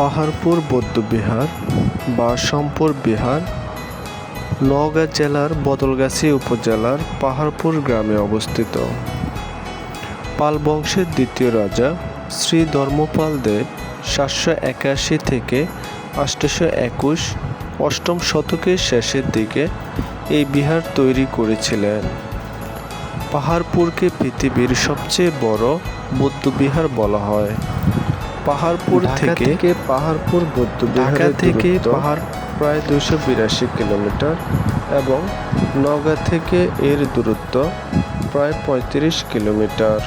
পাহাড়পুর বৌদ্ধবিহার বা সম্পর বিহার, নওগাঁ জেলার বদলগাছি উপজেলার পাহাড়পুর গ্রামে অবস্থিত। পাল বংশের দ্বিতীয় রাজা শ্রী ধর্মপাল দেব সাতশো একাশি থেকে আষ্টশো একুশ অষ্টম শতকের শেষের দিকে এই বিহার তৈরি করেছিলেন। পাহাড়পুরকে পৃথিবীর সবচেয়ে বড় বৌদ্ধবিহার বলা হয়। পাহাড়পুর থেকে পাহাড়পুর বৌদ্ধ ঢাকা থেকে পাহাড় প্রায় দুশো বিরাশি কিলোমিটার এবং নওগাঁ থেকে এর দূরত্ব প্রায় পঁয়ত্রিশ কিলোমিটার।